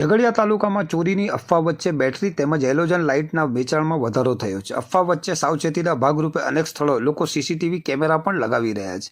ઝઘડિયા તાલુકામાં ચોરીની અફવા વચ્ચે બેટરી તેમજ હેલોજન લાઇટના વેચાણમાં વધારો થયો છે. અફવા વચ્ચે સાવચેતીના ભાગરૂપે અનેક સ્થળોએ લોકો સીસીટીવી કેમેરા પણ લગાવી રહ્યા છે.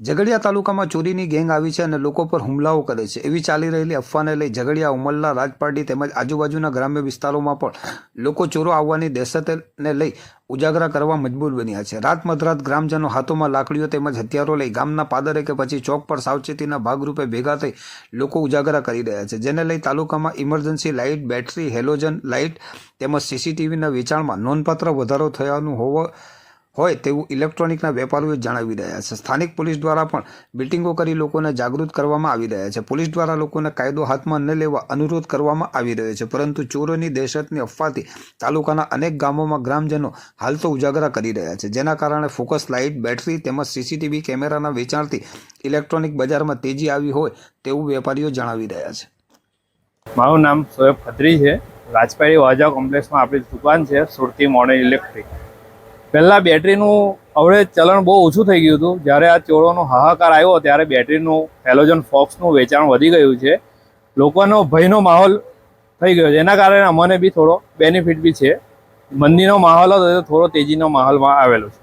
ઝઘડિયા તાલુકામાં ચોરીની ગેંગ આવી છે અને લોકો પર હુમલાઓ કરે છે. એવી ચાલી રહેલી અફવાને લઈ ઝઘડિયા ઉમરલા રાજપારડી તેમજ આજુબાજુના ગ્રામ્ય વિસ્તારોમાં પણ લોકો ચોરો આવવાની દહેશતને લઈ ઉજાગરા કરવા મજબૂર બન્યા છે. રાત મધરાત ગ્રામજનો હાથોમાં લાકડીઓ તેમજ હથિયારો લઈ ગામના પાદરે કે પછી ચોક પર સાવચેતીના ભાગરૂપે ભેગા થઈ લોકો ઉજાગરા કરી રહ્યા છે, જેને લઈ તાલુકામાં emergency light, battery, halogen light તેમજ સીસીટીવીના વેચાણમાં નોંધપાત્ર વધારો થયાનું હોવો હોય તેવું ઇલેક્ટ્રોનિકના વેપારીઓ જણાવી રહ્યા છે. સ્થાનિક પોલીસ દ્વારા પણ મિટિંગો કરી લોકોને જાગૃત કરવામાં આવી રહ્યા છે. પોલીસ દ્વારા લોકોને કાયદો હાથમાં ન લેવા અનુરોધ કરવામાં આવી રહ્યો છે, પરંતુ ચોરોની દહેશતની અફવાથી તાલુકાના અનેક ગામોમાં ગ્રામજનો હાલ તો ઉજાગરા કરી રહ્યા છે. જેના કારણે ફોકસ લાઇટ, બેટરી તેમજ સીસીટીવી કેમેરાના વેચાણથી ઇલેક્ટ્રોનિક બજારમાં તેજી આવી હોય તેવું વેપારીઓ જણાવી રહ્યા છે. મારું નામ સોયબ ખત્રી છે. રાજપાડી વાજા કોમ્પ્લેક્સમાં આપણી દુકાન છે, સુરતી મોડર્ન ઇલેક્ટ્રિક. પહેલાં બેટરીનું હવે ચલણ બહુ ઓછું થઈ ગયું હતું. જ્યારે આ ચોરોનો હાહાકાર આવ્યો ત્યારે બેટરીનું હેલોજન ફોક્સનું વેચાણ વધી ગયું છે. લોકોનો ભયનો માહોલ થઈ ગયો છે. એના કારણે અમને બી થોડો બેનિફિટ બી છે. મંદીનો માહોલ હતો થોડો તેજીનો માહોલમાં આવેલો છે.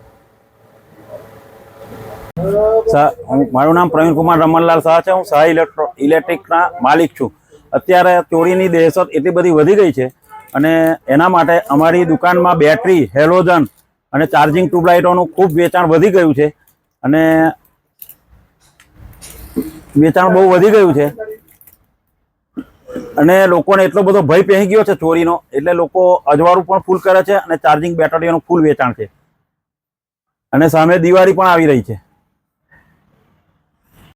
મારું નામ પ્રવીણ કુમાર રમણલાલ શાહ છે. હું શાહ ઇલેક્ટ્રો ઇલેક્ટ્રિકના માલિક છું. અત્યારે ચોરીની દહેશત એટલી બધી વધી ગઈ છે અને એના માટે અમારી દુકાનમાં બેટરી, હેલોજન અને ચાર્જિંગ ટ્યુબલાઇટોનું ખૂબ વેચાણ વધી ગયું છે. અને વેચાણ બહુ વધી ગયું છે. અને લોકોને એટલો બધો ભય પહેરી ગયો છે ચોરીનો, એટલે લોકો અજવાળું પણ ફૂલ કરે છે અને ચાર્જિંગ બેટરીઓનું ફૂલ વેચાણ છે. અને સામે દિવાળી પણ આવી રહી છે.